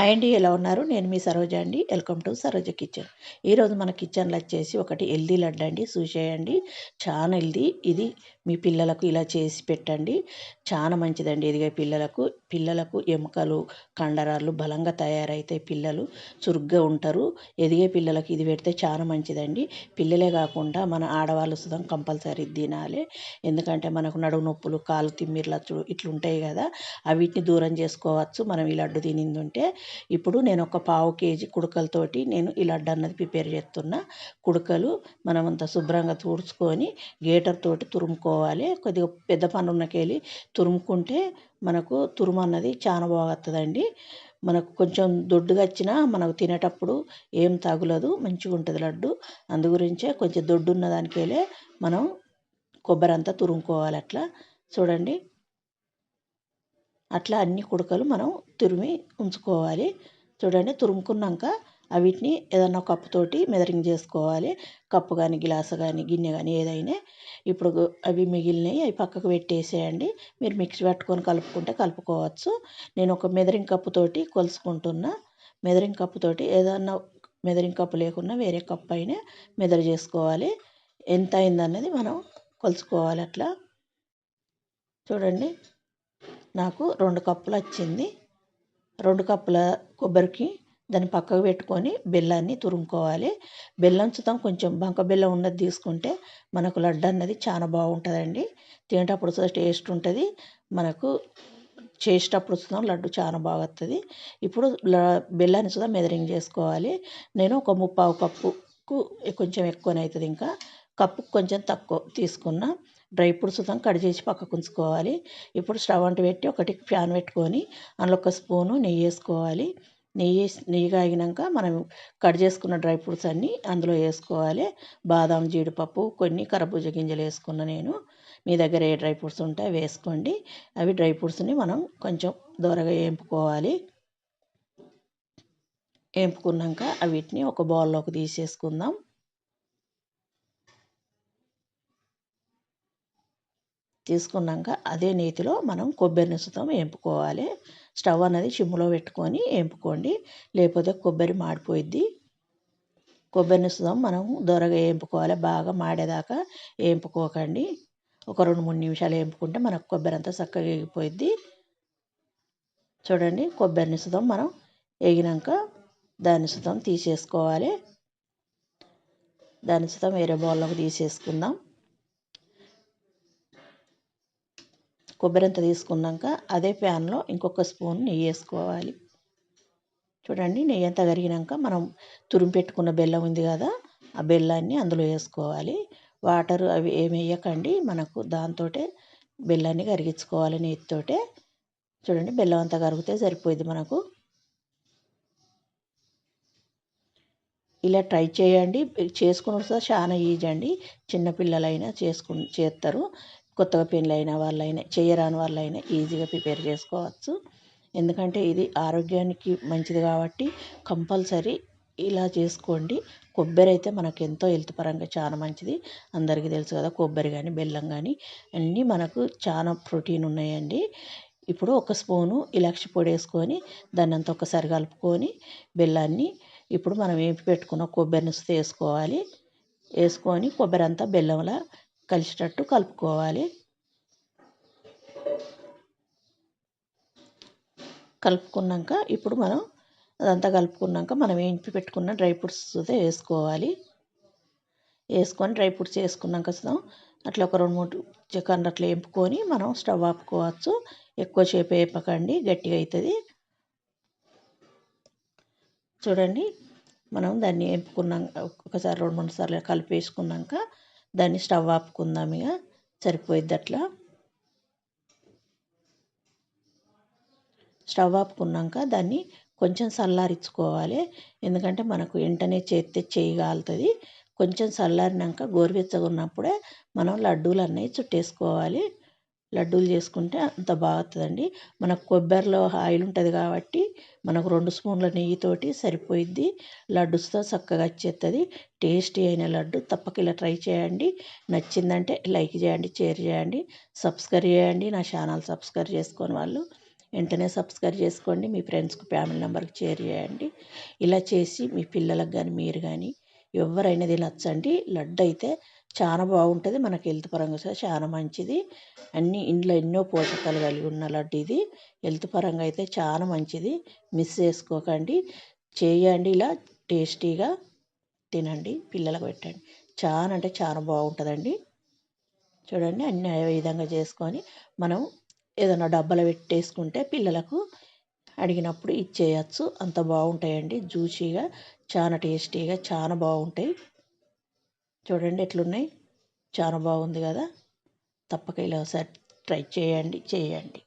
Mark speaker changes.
Speaker 1: Hi అండి ఎలా ఉన్నారు? నేను మీ సరోజ అండి. Welcome to Saroja kitchen. ఈరోజు మన కిచెన్లో వచ్చేసి ఒకటి హెల్దీ లడ్డు అండి చూసేయండి చాలా హెల్దీ. ఇది మీ పిల్లలకు ఇలా చేసి పెట్టండి. చాలా మంచిదండి. ఎదిగే పిల్లలకు పిల్లలకు ఎముకలు కండరాలు బలంగా తయారైతాయి పిల్లలు చురుగ్గా ఉంటారు. ఎదిగే పిల్లలకు ఇది పెడితే చాలా మంచిదండి. పిల్లలే కాకుండా మన ఆడవాళ్ళు సుతం కంపల్సరీ తినాలి. ఎందుకంటే మనకు నడుము నొప్పులు కాలు తిమ్మిర్లు ఇట్లుంటాయి కదా. అవిటిని దూరం చేసుకోవచ్చు. మనం ఈ లడ్డు తినింది ఉంటే ఇప్పుడు నేను ఒక పావు కేజీ కుడకలతోటి నేను ఈ లడ్డు అన్నది ప్రిపేర్ చేస్తున్నా. కుడకలు మనమంతా శుభ్రంగా తుడుచుకొని గేటర్ తోటి తురుముకో తురుముకోవాలి కొద్దిగా పెద్ద పన్నున్నకెళ్ళి తురుముకుంటే మనకు తురుము అన్నది చాలా బాగా వస్తుందండి మనకు కొంచెం దొడ్డుగా వచ్చినా మనకు తినేటప్పుడు ఏం తగులదు మంచిగా ఉంటుంది లడ్డు. అందు గురించే కొంచెం దొడ్డు ఉన్న దానికెళ్ళే మనం కొబ్బరి అంతా తురుముకోవాలి అట్లా. చూడండి. అట్లా అన్ని కుడకలు మనం తురిమి ఉంచుకోవాలి. చూడండి తురుముకున్నాక వీటిని ఏదన్నా కప్పుతోటి మెదరింగ్ చేసుకోవాలి. కప్పు కానీ గ్లాసు కానీ గిన్నె కానీ ఏదైనా ఇప్పుడు అవి మిగిలినవి అవి పక్కకు పెట్టేసేయండి. మీరు మిక్సీ పట్టుకొని కలుపుకుంటే కలుపుకోవచ్చు. నేను ఒక మెదరింగ్ కప్పుతోటి కొలుసుకుంటున్నా. మెదరింగ్ కప్పుతోటి ఏదన్నా మెదరింగ్ కప్పు లేకున్నా వేరే కప్పు అయినా మెదరు చేసుకోవాలి. ఎంత అయిందన్నది మనం కొలుసుకోవాలి అట్లా. చూడండి నాకు రెండు కప్పులు వచ్చింది రెండు కప్పుల కొబ్బరికి దాన్ని పక్కకు పెట్టుకొని బెల్లాన్ని తురుముకోవాలి. బెల్లం సుతం కొంచెం. బంక బెల్లం ఉన్నది తీసుకుంటే మనకు లడ్డు అన్నది చాలా బాగుంటుందండి. తినేటప్పుడు టేస్ట్ ఉంటుంది. మనకు చేసేటప్పుడు సుతం లడ్డు చాలా బాగా వస్తుంది ఇప్పుడు బెల్లాన్ని సుతం మెదరింగ్ చేసుకోవాలి. నేను ఒక ముప్పావు కప్పుకు కొంచెం ఎక్కువనే అవుతుంది ఇంకా. కప్పుకు కొంచెం తక్కువ తీసుకున్న. డ్రై ఫ్రూట్స్ సుతం కట్ చేసి పక్కకు ఉంచుకోవాలి. ఇప్పుడు స్టవ్ అంటు పెట్టి ఒకటి ఫ్యాన్ పెట్టుకొని అందులో ఒక స్పూను నెయ్యి వేసుకోవాలి. నెయ్యి నెయ్యి కాగినాక మనం కట్ చేసుకున్న డ్రై ఫ్రూట్స్ అన్నీ అందులో వేసుకోవాలి. బాదం జీడిపప్పు కొన్ని కరబూజ గింజలు వేసుకున్న నేను. మీ దగ్గర ఏ డ్రై ఫ్రూట్స్ ఉంటే అవి వేసుకోండి. అవి డ్రై ఫ్రూట్స్ని మనం కొంచెం దూరగా వేపుకోవాలి. వేపుకున్నాక వీటిని ఒక బౌల్లోకి తీసేసుకుందాం. తీసుకున్నాక అదే నేతిలో మనం కొబ్బరి నిసుతం వేపుకోవాలి. స్టవ్ అనేది చిమ్ములో పెట్టుకొని వేపుకోండి. లేకపోతే కొబ్బరి మాడిపోయిద్ది. కొబ్బరి నుసుతం మనం దొరగా వేపుకోవాలి. బాగా మాడేదాకా వేపుకోకండి. ఒక రెండు మూడు నిమిషాలు వేపుకుంటే మనకు కొబ్బరి అంతా చక్కగా వేగిపోయిద్ది చూడండి. కొబ్బరి నిసుతం మనం వేగినాక దాని సుతం తీసేసుకోవాలి. దాని సుతం వేరే బౌల్లోకి తీసేసుకుందాం. కొబ్బరి అంతా తీసుకున్నాక అదే ప్యాన్లో ఇంకొక స్పూన్ నెయ్యి వేసుకోవాలి. చూడండి నెయ్యి అంతా కరిగినాక మనం తురిమి పెట్టుకున్న బెల్లం ఉంది కదా ఆ బెల్లాన్ని అందులో వేసుకోవాలి. వాటర్ అవి ఏమి వేయకండి మనకు దాంతో బెల్లాన్ని కరిగించుకోవాలి నెయ్యితోటే. చూడండి బెల్లం అంతా కరిగితే సరిపోయింది మనకు. ఇలా ట్రై చేయండి చేసుకుని చాలా ఈజీ అండి. చిన్నపిల్లలైనా చేసుకు చేస్తారు. కొత్తగా పెళ్ళైన వాళ్ళైనా చేయరాని వాళ్ళైనా ఈజీగా ప్రిపేర్ చేసుకోవచ్చు. ఎందుకంటే ఇది ఆరోగ్యానికి మంచిది కాబట్టి కంపల్సరీ ఇలా చేసుకోండి. కొబ్బరి అయితే మనకు ఎంతో హెల్త్ పరంగా చాలా మంచిది. అందరికీ తెలుసు కదా కొబ్బరి కానీ బెల్లం కానీ అన్నీ మనకు చాలా ప్రోటీన్ ఉన్నాయండి. ఇప్పుడు ఒక స్పూను ఇలాక్షి పొడి వేసుకొని దాన్ని అంతా ఒకసారి కలుపుకొని బెల్లాన్ని ఇప్పుడు మనం వేపి పెట్టుకున్న కొబ్బరిని వేసుకోవాలి. వేసుకొని కొబ్బరి అంతా బెల్లంలా కలిసేటట్టు కలుపుకోవాలి. కలుపుకున్నాక ఇప్పుడు మనం అదంతా కలుపుకున్నాక మనం ఏంపి పెట్టుకున్న డ్రై ఫ్రూట్స్ వేసుకోవాలి. వేసుకొని డ్రై ఫ్రూట్స్ వేసుకున్నాక అట్లా ఒక రెండు మూడు చికెన్ అట్లా వేపుకొని మనం స్టవ్ ఆపుకోవచ్చు. ఎక్కువసేపు వేపకండి గట్టిగా అవుతుంది. చూడండి మనం దాన్ని వేపుకున్నాక ఒకసారి రెండు మూడు సార్లు కలిపేసుకున్నాక దాన్ని స్టవ్ ఆపుకుందాం ఇక. సరిపోయిద్ది అట్లా. స్టవ్ ఆపుకున్నాక దాన్ని కొంచెం చల్లారించుకోవాలి ఎందుకంటే మనకు వెంటనే చేస్తే చేయి కాలుతుంది. కొంచెం చల్లారినాక గోరువెచ్చగా ఉన్నప్పుడే మనం లడ్డూలు అన్నీ చుట్టేసుకోవాలి. లడ్డూలు చేసుకుంటే అంత బాగుతుందండి మనకు కొబ్బరిలో ఆయిల్ ఉంటుంది కాబట్టి మనకు రెండు స్పూన్ల నెయ్యితోటి సరిపోయిద్ది. లడ్డుస్తో చక్కగా వచ్చేస్తుంది టేస్టీ అయిన లడ్డు తప్పక ఇలా ట్రై చేయండి. నచ్చిందంటే లైక్ చేయండి షేర్ చేయండి సబ్స్క్రైబ్ చేయండి. నా ఛానల్ సబ్స్క్రైబ్ చేసుకొని వాళ్ళు వెంటనే సబ్స్క్రైబ్ చేసుకోండి. మీ ఫ్రెండ్స్కి ఫ్యామిలీ మెంబర్కి షేర్ చేయండి. ఇలా చేసి మీ పిల్లలకు కానీ మీరు కానీ ఎవరైనా తినచ్చండి. లడ్డు అయితే చాలా బాగుంటుంది. మనకి హెల్త్ పరంగా కూడా చాలా మంచిది. అన్ని ఇంట్లో ఎన్నో పోషకాలు కలిగి ఉన్న లడ్డు ఇది. హెల్త్ పరంగా అయితే చాలా మంచిది. మిస్ చేసుకోకండి. చేయండి ఇలా టేస్టీగా తినండి. పిల్లలకు పెట్టండి. చాలా అంటే చాలా బాగుంటుందండి. చూడండి అన్ని విధంగా చేసుకొని మనం ఏదైనా డబ్బాలో పెట్టేసుకుంటే పిల్లలకు అడిగినప్పుడు ఇచ్చేయచ్చు. అంత బాగుంటాయండి. జ్యూసీగా చాలా టేస్టీగా చాలా బాగుంటాయి. చూడండి ఎట్లున్నాయి. చాలా బాగుంది కదా. తప్పక ఇలా ఒకసారి ట్రై చేయండి చేయండి.